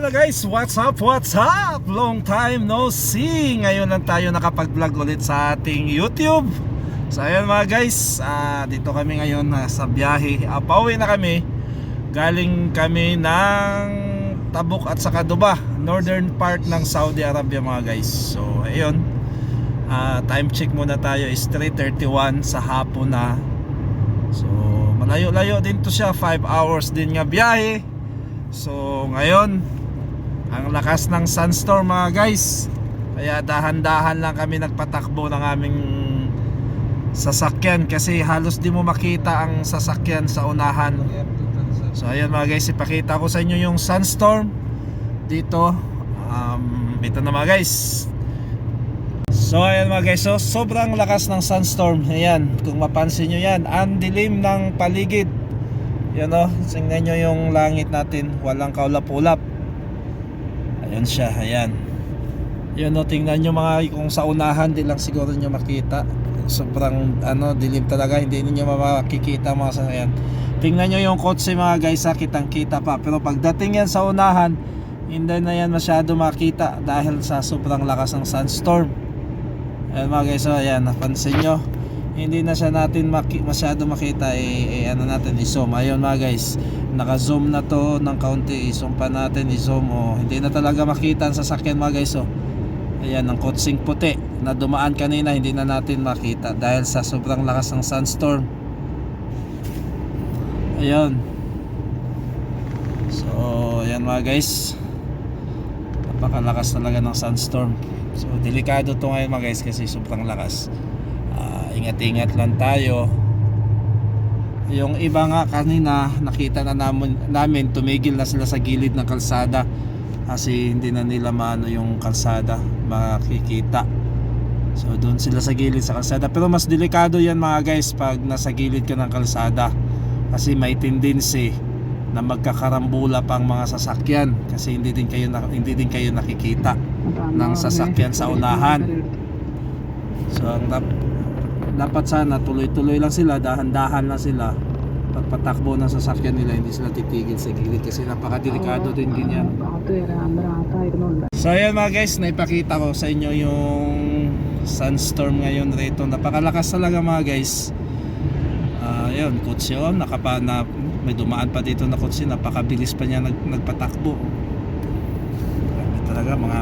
Hello guys, what's up, what's up? Long time no see. Ngayon lang tayo nakapag-vlog ulit sa ating YouTube. So ayun mga guys, ah, dito kami ngayon ah, sa biyahe. Uh, Pauwi na kami. Galing kami ng Tabuk at saka Duba Northern part ng Saudi Arabia mga guys. So ayun. Ah, Time check muna tayo. Is 3.31 sa hapon na So malayo-layo din to siya. 5 hours din nga biyahe. So ngayon Ang lakas ng sunstorm mga guys. Kaya dahan-dahan lang kami nagpatakbo ng aming Sasakyan Kasi halos di mo makita ang sasakyan sa unahan. So ayun mga guys Ipakita ko sa inyo yung sunstorm Dito. Um, Ito na mga guys. So ayan mga guys. So, Sobrang lakas ng sunstorm Ayan kung mapansin nyo yan Ang dilim ng paligid. Yan o, tingnan nyo yung langit natin. Walang kaulap-ulap Ayan siya, ayan. Yan o, tingnan nyo mga Kung sa unahan, di lang siguro nyo makita. Sobrang ano, dilim talaga Hindi ninyo makikita mga sasakyan Tingnan nyo yung kotse mga guys ha, Kitang kita pa. Pero pagdating yan sa unahan Hindi na yan masyado makita Dahil sa sobrang lakas ng sunstorm Ayan mga guys, ayan, napansin nyo hindi na siya natin maki- masyado makita eh, eh ano natin i-zoom. Ayun mga guys naka-zoom na to ng kaunti. I-zoom pa natin i-zoom oh. hindi na talaga makita ang sasakyan mga guys oh. ayan ang kotsing puti na dumaan kanina hindi na natin makita dahil sa sobrang lakas ng sunstorm ayun. So ayan mga guys. Napakalakas talaga ng sunstorm so delikado to ngayon mga guys kasi sobrang lakas Ah, ingat-ingat lang tayo. Yung iba nga kanina nakita na namin, namin tumigil na sila sa gilid ng kalsada. Kasi hindi na nila maano yung kalsada makikita. So doon sila sa gilid sa kalsada. Pero mas delikado yan mga guys pag nasa gilid ka ng kalsada. Kasi may tendency na magkakarambula pang mga sasakyan. Kasi hindi din kayo hindi din kayo nakikita ng sasakyan sa unahan. So ang dapat sana tuloy-tuloy lang sila, dahan-dahan lang sila pagpatakbo ng sasakyan nila, hindi sila titigil sa gilid kasi napakadelikado din ganyan. So ayan mga guys, naipakita ko sa inyo yung sunstorm ngayon rito. Napakalakas talaga mga guys. Ah, yun, kotse oh, nakapa na may dumaan pa dito na kotse, napakabilis pa niya nag, nagpatakbo. Grabe talaga mga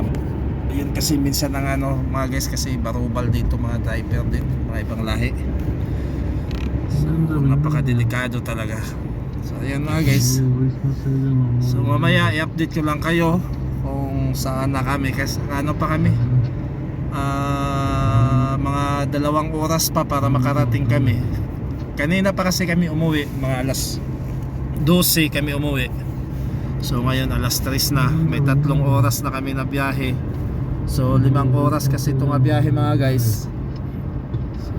yun kasi minsan ng ano mga guys kasi barubal dito mga driver din mga ibang lahi. So napakadelikado talaga. So ayan mga guys. So mamaya i-update ko lang kayo kung saan na kami kasi ano pa kami? Ah, mga dalawang oras pa para makarating kami. Kanina pa kasi kami umuwi mga alas 12 kami umuwi. So ngayon alas 3 na. May tatlong oras na kami na biyahe So limang oras kasi itong biyahe mga guys. So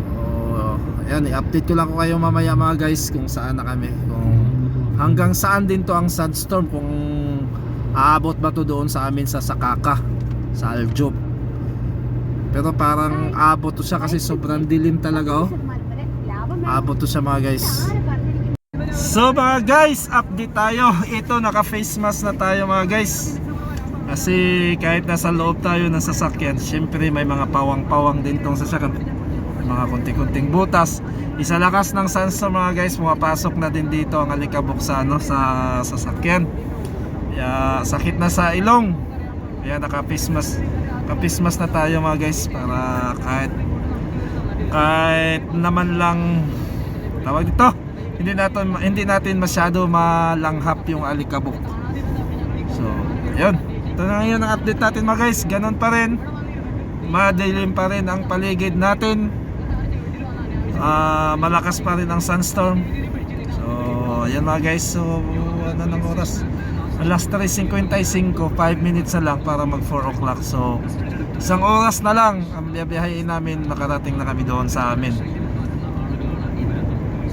ayan i-update ko lang ko kayo mamaya mga guys kung saan na kami. Kung hanggang saan din to ang sandstorm Kung aabot ba to doon sa amin sa Sakaka Sa Aljob. Pero parang aabot to siya kasi sobrang dilim talaga oh. Aabot to siya mga guys. So mga guys, update tayo. Ito naka face mask na tayo mga guys kasi kahit nasa loob tayo ng sasakyan, syempre may mga pawang-pawang din tong sasakyan. Mga kunting-kunting butas. Isa lakas ng sandstorm mga guys, pumapasok na din dito ang alikabok sa, ano, sa sasakyan. Kaya sakit na sa ilong. Kaya nakapismas kapismas na tayo mga guys para kahit kahit naman lang tawag dito hindi natin hindi natin masyado malanghap yung alikabok. So, yun. Ito na ngayon ang update natin mga guys. Ganon pa rin. Madilim pa rin ang paligid natin. Ah, malakas pa rin ang sunstorm. So, ayan mga guys. So, ano ng oras? Alas 3.55. 5 minutes na lang para mag 4 o'clock. So, isang oras na lang ang biyabiyahin namin. Makarating na kami doon sa amin.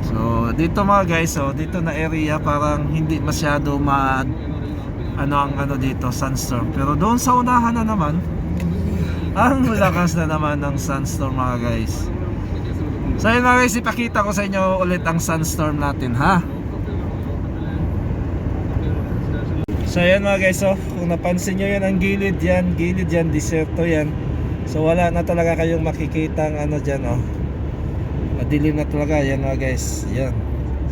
So, dito mga guys. So, dito na area parang hindi masyado ma ano ang ano dito, sunstorm. Pero doon sa unahan na naman, ang lakas na naman ng sunstorm mga guys. So yun mga guys, ipakita ko sa inyo ulit ang sunstorm natin ha. So ayan mga guys, oh, kung napansin nyo yan ang gilid yan, gilid yan, diserto yan. So wala na talaga kayong makikita ang ano dyan oh. Madilim na talaga yan mga guys. Yan.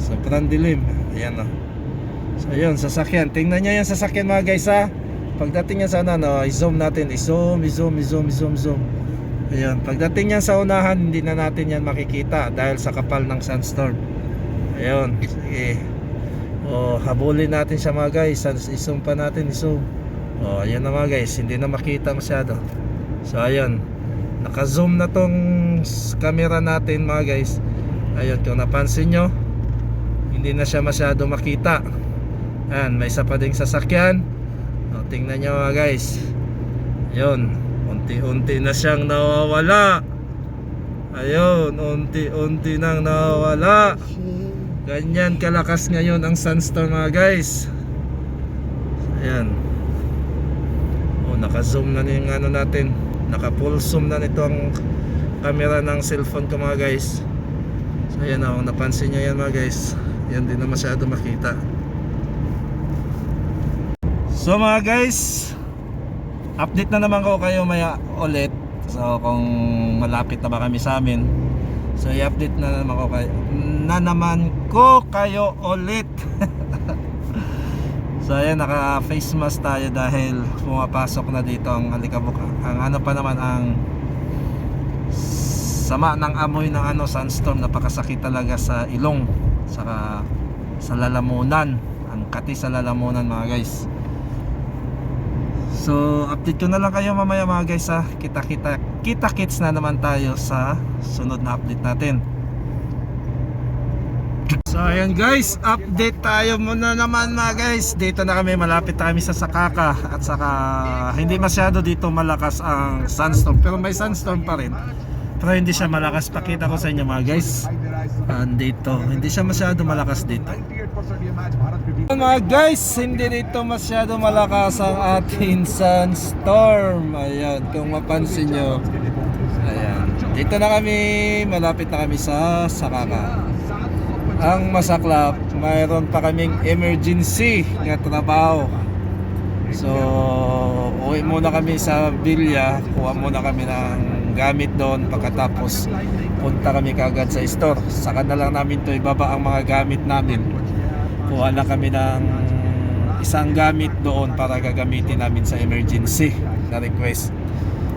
Sobrang dilim. Ayan oh. So yun, sasakyan. Tingnan nyo yung sasakyan mga guys ha. Pagdating yan sa ano, no, i-zoom natin. I-zoom, i-zoom, i-zoom, i-zoom, zoom. Ayan. Pagdating yan sa unahan, hindi na natin yan makikita dahil sa kapal ng sandstorm. Ayun. Sige. O, habulin natin siya mga guys. I-zoom pa natin, i-zoom. O, ayan na mga guys. Hindi na makita masyado. So, ayun. Naka-zoom na tong camera natin mga guys. Ayun, kung napansin nyo, hindi na siya masyado makita. Ayan, may isa pa ding sasakyan. O, tingnan nyo mga guys. Ayun, unti-unti na siyang nawawala. Ayun, unti-unti nang nawawala. Ganyan kalakas ngayon ang sunstorm mga guys. Ayan. O, naka-zoom na yung ano natin. Naka-full zoom na nito ang camera ng cellphone ko mga guys. So ayan o, napansin nyo yan mga guys. Yan din na masyado makita. So mga guys, update na naman ko kayo maya ulit. So kung malapit na ba kami sa amin. So i-update na naman ko kayo na naman ko kayo ulit. so ayan naka face mask tayo dahil pumapasok na dito ang alikabok. Ang ano pa naman ang sama ng amoy ng ano sandstorm napakasakit talaga sa ilong saka sa lalamunan ang kati sa lalamunan mga guys so update ko na lang kayo mamaya mga guys ha kita kita kita kits na naman tayo sa sunod na update natin So ayan guys, update tayo muna naman mga guys. Dito na kami, malapit kami sa Sakaka at saka hindi masyado dito malakas ang sunstorm pero may sunstorm pa rin. Pero hindi siya malakas. Pakita ko sa inyo mga guys. Andito, hindi siya masyado malakas dito. Mga guys, hindi dito masyado malakas ang ating sunstorm. Ayan, kung mapansin nyo. Ayan, dito na kami, malapit na kami sa Sakaka ang masaklap, mayroon pa kaming emergency nga trabaho. So, uwi muna kami sa Bilya, kuha muna kami ng gamit doon pagkatapos punta kami kagad sa store. Saka na lang namin to ibaba ang mga gamit namin. Kuha na kami ng isang gamit doon para gagamitin namin sa emergency na request.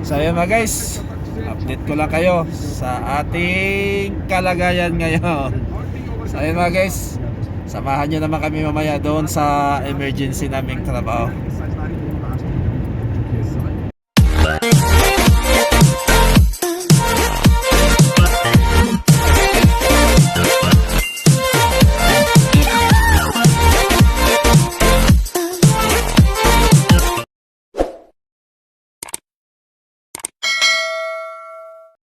So ayun mga guys, update ko lang kayo sa ating kalagayan ngayon. So ayun mga guys, samahan nyo naman kami mamaya doon sa emergency naming trabaho.